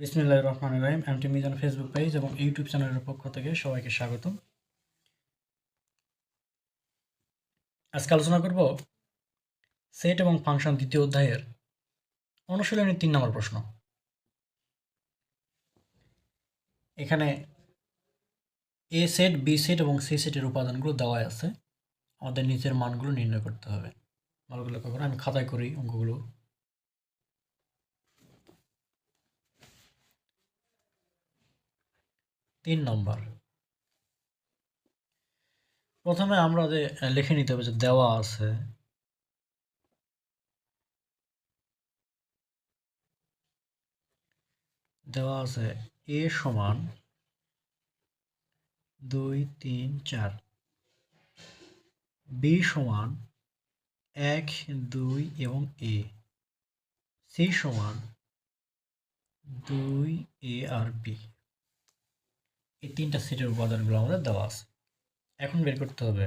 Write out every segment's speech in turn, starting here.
বিসমিল্লাহ রহমান রহিম। এমটি মিজান ফেসবুক পেজ এবং ইউটিউব চ্যানেলের পক্ষ থেকে সবাইকে স্বাগত আজকে আলোচনা করব সেট এবং ফাংশন দ্বিতীয় অধ্যায়ের অনুশীলনের তিন নম্বর প্রশ্ন। এখানে এ সেট, বি সেট এবং সি সেটের উপাদানগুলো দেওয়া আছে। আমাদের নিজের মানগুলো নির্ণয় করতে হবে। মানগুলো করে, আমি খাতায় করি অঙ্কগুলো। তিন নম্বর। প্রথমে আমরা যে লিখে নিতে হবে যে দেওয়া আছে। দেওয়া আছে এ সমান দুই, তিন, চার। বি সমান এক, দুই এবং এ। সি সমান দুই, এ আর বি। এই তিনটা সেটের উপাদানগুলো আমাদের দেওয়া আছে। এখন বের করতে হবে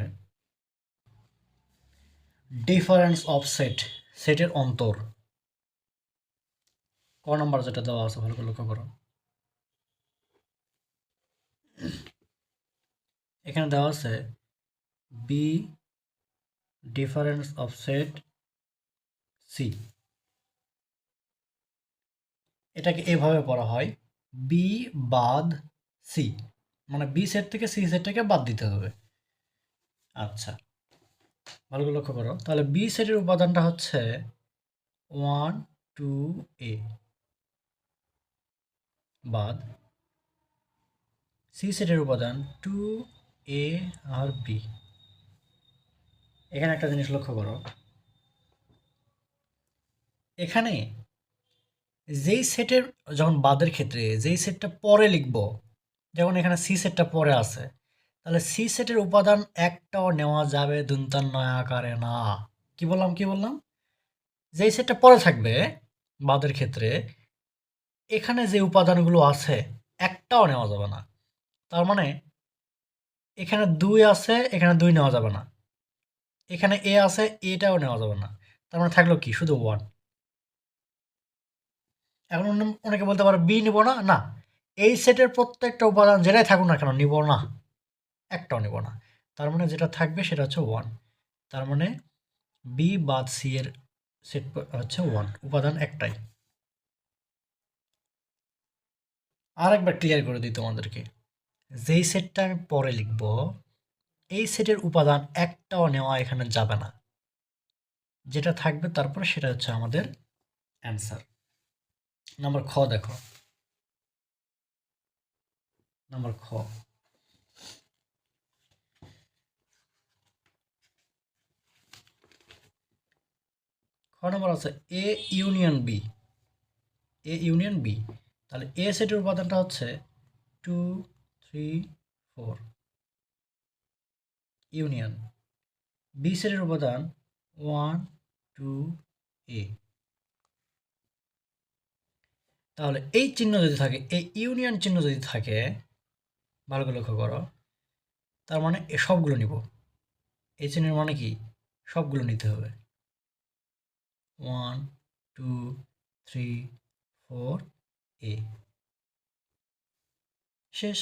ডিফারেন্স অফ সেট সেটের অন্তর। ক নাম্বার যেটা দেওয়া আছে, ভালো করে লক্ষ্য করো। এখানে দেওয়া আছে B difference of set C এটাকে এভাবে পড়া হয় বি বাদ সি মানে বি সেট থেকে সি সেটটাকে বাদ দিতে হবে। আচ্ছা ভালো করে লক্ষ্য করো। তাহলে বি সেটের উপাদানটা হচ্ছে ওয়ান টু এ বাদ। সি সেটের উপাদান টু এ আর বি এখানে একটা জিনিস লক্ষ্য করো। এখানে যেই সেটের যখন বাদের ক্ষেত্রে, যেই সেটটা পরে লিখব যেমন এখানে সি সেটটা পরে আছে। তাহলে সি সেটের উপাদান একটাও নেওয়া যাবে দুন্তান নয় আকারে না। কি বললাম কি বললাম? যেই সেটটা পরে থাকবে বাদের ক্ষেত্রে, এখানে যে উপাদানগুলো আছে, একটাও নেওয়া যাবে না। তার মানে এখানে দুই আছে, এখানে দুই নেওয়া যাবে না। এখানে এ আছে এটাও নেওয়া যাবে না। তার মানে থাকল কি? শুধু ওয়ান এখন অনেকে বলতে পারে বি নিব না? না। এই সেটের প্রত্যেকটা উপাদান যেটাই থাকুক না কেন নিব না। একটাও নিব না। তার মানে যেটা থাকবে সেটা হচ্ছে ওয়ান তার মানে বি বাদ সি এর সেট হচ্ছে ওয়ান উপাদান একটাই। আর একবার ক্লিয়ার করে দিই তোমাদেরকে। যেই সেটটা আমি পরে লিখব, এই সেটের উপাদান একটাও নেওয়া এখানে যাবে না। যেটা থাকবে তারপরে সেটা হচ্ছে আমাদের অ্যান্সার নাম্বার খ দেখো। নাম্বার খ. খ নম্বর আছে A union B A union B তাহলে এ সেটের উপাদানটা হচ্ছে two three four union B সেটের উপাদান ওয়ান টু এ তাহলে এই চিহ্ন যদি থাকে, এই ইউনিয়ন চিহ্ন যদি থাকে ভালো করে লক্ষ্য করো। তার মানে এ সবগুলো নিব। এই চিহ্নের মানে কি? সবগুলো নিতে হবে। One two three four A শেষ।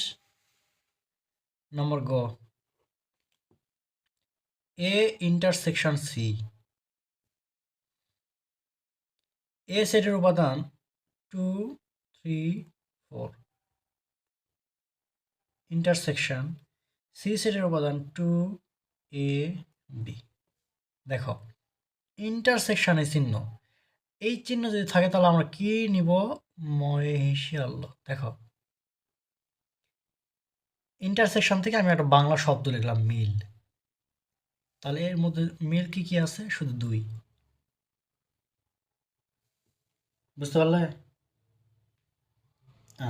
নম্বর গ এ ইন্টারসেকশন সি এ সেটের উপাদান two three four intersection C সেটের উপাদান টু এ বি দেখো ইন্টারসেকশনের চিহ্ন। এই চিহ্ন যদি থাকে তাহলে আমরা কি নিব? মহেশিয়াল। দেখো ইন্টারসেকশন থেকে আমি একটা বাংলা শব্দ লিখলাম, মিল। তাহলে এর মধ্যে মিল কি কি আছে? শুধু দুই। বুঝতে পারলে?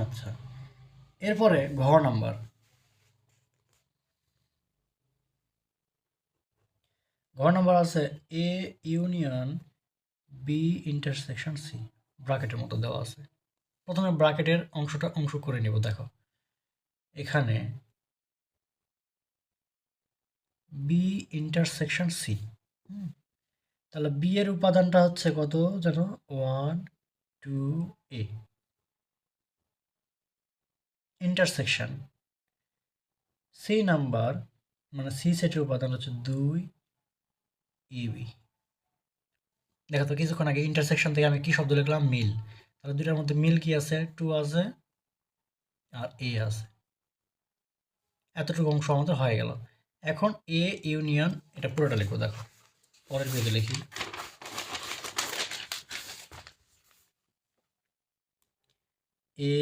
আচ্ছা। এরপরে ঘর নাম্বার। ঘর নাম্বার আছে A union B intersection C ব্রাকেটের মতো দেওয়া আছে। প্রথমে ব্রাকেটের অংশটা অংশ করে নেব, দেখো। এখানে বি ইন্টারসেকশন সি তাহলে বি এর উপাদানটা হচ্ছে কত যেন one two A intersection C number মানে সি সেটের উপাদান হচ্ছে দুই ইবি দেখো তো, কিছুক্ষণ আগে ইন্টারসেকশন থেকে আমি কি শব্দ লিখলাম? মিল। তাহলে দুইটার মধ্যে মিল কি আছে? টু আছে আর এ আছে। এতটুকু অংশ আমাদের হয়ে গেল। এখন এ, ইউনিয়ন, এটা পুরোটা লিখব, দেখো। পরের পেজে লিখি। A,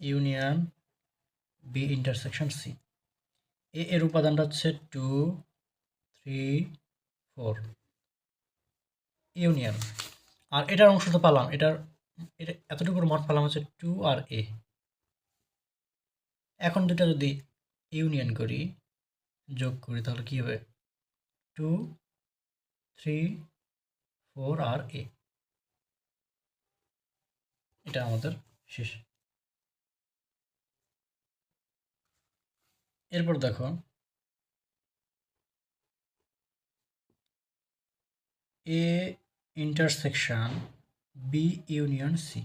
union, B intersection C. A, এর উপাদানটা হচ্ছে টু থ্রি ফোর ইউনিয়ন আর এটার অংশ তো পালাম এটার, এটা এতটুকুর মত পালাম হচ্ছে টু আর এ এখন দুটা যদি ইউনিয়ন করি, যোগ করি, তাহলে কী হবে? টু থ্রি ফোর আর এ এটা আমাদের শেষ। এরপর দেখো A intersection B union C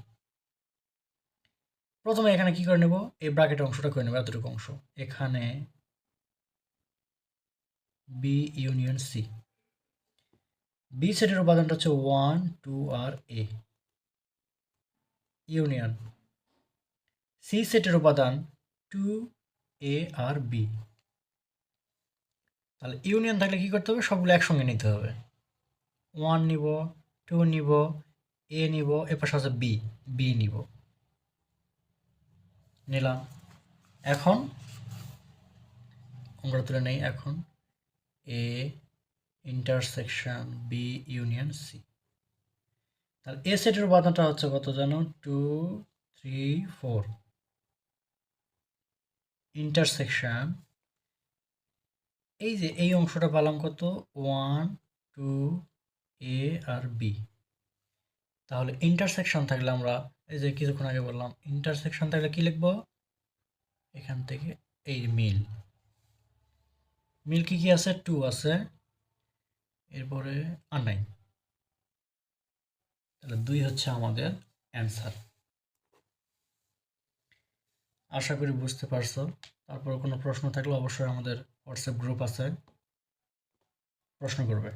প্রথমে এখানে কি করে নেব? এই ব্র্যাকেট অংশটা করে নেব, এতটুকু অংশ। এখানে বি ইউনিয়ন সি বি সেটের উপাদানটা হচ্ছে ওয়ান টু আর এ ইউনিয়ন সি সেটের উপাদান টু এ আর বি তাহলে ইউনিয়ন থাকলে কি করতে হবে? সবগুলো একসঙ্গে নিতে হবে। ওয়ান নিব টু নিব এ নিব এ পাশে আছে বি বি নিব। নিলাম। এখন আমরা তুলে নেই, এখন A intersection B union C তাহলে এ সেটের উপাদানটা হচ্ছে কত জানো? টু থ্রি ফোর ইন্টারসেকশন এই যে এই অংশটা পেলাম কত? ওয়ান টু এ আর বি তাহলে ইন্টারসেকশন থাকলে আমরা এই যে কিছুক্ষণ আগে বললাম ইন্টারসেকশন থাকলে কি লিখব? এখান থেকে এই মিল। মিল কি কি আছে? টু আছে। এরপরে আর নাই তাহলে দুই হচ্ছে আমাদের অ্যান্সার আশা করি বুঝতে পারছ। তারপর কোনো প্রশ্ন থাকলে অবশ্যই আমাদের হোয়াটসঅ্যাপ গ্রুপ আছে। প্রশ্ন করবে।